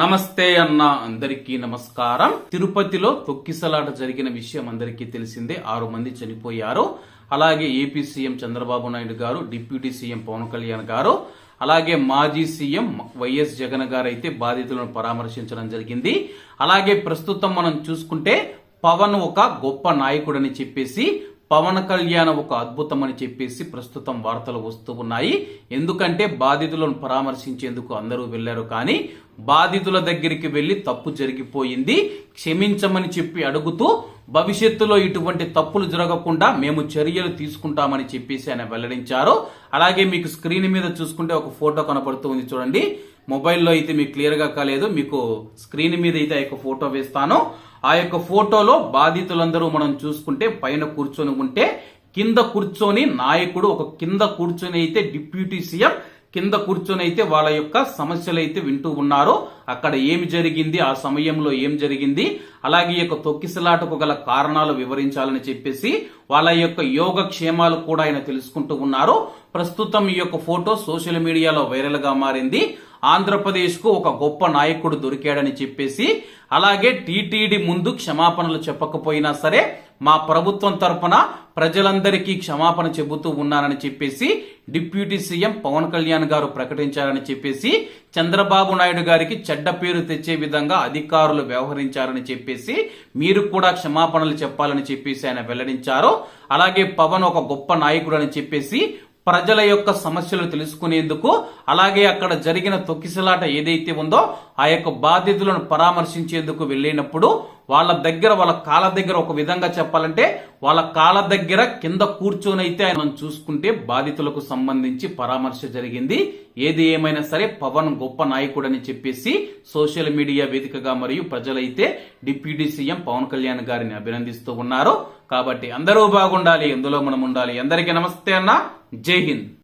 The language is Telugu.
నమస్తే అన్న అందరికీ నమస్కారం. తిరుపతిలో తొక్కిసలాట జరిగిన విషయం అందరికీ తెలిసిందే. ఆరు మంది చనిపోయారు. అలాగే ఏపీ సీఎం చంద్రబాబు నాయుడు గారు డిప్యూటీ సీఎం పవన్ కళ్యాణ్ గారు అలాగే మాజీ సీఎం వైఎస్ జగన్ గారు అయితే బాధితులను పరామర్శించడం జరిగింది. అలాగే ప్రస్తుతం మనం చూసుకుంటే పవన్ ఒక గొప్ప నాయకుడని చెప్పేసి పవన్ కళ్యాణ్ ఒక అద్భుతం అని చెప్పేసి ప్రస్తుతం వార్తలు వస్తూ ఉన్నాయి. ఎందుకంటే బాధితులను పరామర్శించేందుకు అందరూ వెళ్ళారు కానీ బాధితుల దగ్గరికి వెళ్ళి తప్పు జరిగిపోయింది. క్షమించమని చెప్పి అడుగుతూ భవిష్యత్తులో ఇటువంటి తప్పులు జరగకుండా మేము చర్యలు తీసుకుంటామని చెప్పేసి ఆయన వెల్లడించారు. అలాగే మీకు స్క్రీన్ మీద చూసుకుంటే ఒక ఫోటో కనపడుతూ ఉంది చూడండి. మొబైల్లో అయితే మీకు క్లియర్గా కాలేదు. మీకు స్క్రీన్ మీద అయితే ఆ యొక్క ఫోటో వేస్తాను. ఆ యొక్క ఫోటోలో బాధితులందరూ మనం చూసుకుంటే పైన కూర్చొని ఉంటే కింద కూర్చొని నాయకుడు ఒక కింద కూర్చొని అయితే డిప్యూటీ సీఎం కింద కూర్చొని అయితే వాళ్ళ యొక్క సమస్యలు అయితే వింటూ ఉన్నారు అక్కడ ఏమి జరిగింది ఆ సమయంలో ఏం జరిగింది అలాగే ఈ యొక్క తొక్కిసలాటకు గల కారణాలు వివరించాలని చెప్పేసి వాళ్ళ యొక్క యోగ క్షేమాలు కూడా ఆయన తెలుసుకుంటూ ఉన్నారు. ప్రస్తుతం ఈ యొక్క ఫోటో సోషల్ మీడియాలో వైరల్గా మారింది. ఆంధ్రప్రదేశ్కు ఒక గొప్ప నాయకుడు దొరికాడని చెప్పేసి అలాగే టీటీడీ ముందు క్షమాపణలు చెప్పకపోయినా సరే మా ప్రభుత్వం తరపున ప్రజలందరికీ క్షమాపణ చెబుతూ ఉన్నానని చెప్పేసి డిప్యూటీ సీఎం పవన్ కళ్యాణ్ గారు ప్రకటించారని చెప్పేసి చంద్రబాబు నాయుడు గారికి చెడ్డ పేరు తెచ్చే విధంగా అధికారులు వ్యవహరించారని చెప్పేసి మీరు కూడా క్షమాపణలు చెప్పాలని చెప్పేసి ఆయన వెల్లడించారు. అలాగే పవన్ ఒక గొప్ప నాయకుడు అని చెప్పేసి ప్రజల యొక్క సమస్యలు తెలుసుకునేందుకు అలాగే అక్కడ జరిగిన తొక్కిసలాట ఏదైతే ఉందో ఆ యొక్క బాధితులను పరామర్శించేందుకు వెళ్ళినప్పుడు వాళ్ళ దగ్గర వాళ్ళ కాళ్ళ దగ్గర ఒక విధంగా చెప్పాలంటే వాళ్ళ కాళ్ళ దగ్గర కింద కూర్చొని అయితే ఆయన మనం చూసుకుంటే బాధితులకు సంబంధించి పరామర్శ జరిగింది. ఏది ఏమైనా సరే పవన్ గొప్ప నాయకుడని చెప్పేసి సోషల్ మీడియా వేదికగా మరియు ప్రజలైతే డిప్యూటీ సీఎం పవన్ కళ్యాణ్ గారిని అభినందిస్తూ ఉన్నారు. కాబట్టి అందరూ బాగుండాలి ఎందులో మనం ఉండాలి. అందరికీ నమస్తే అన్న. जय हिंद।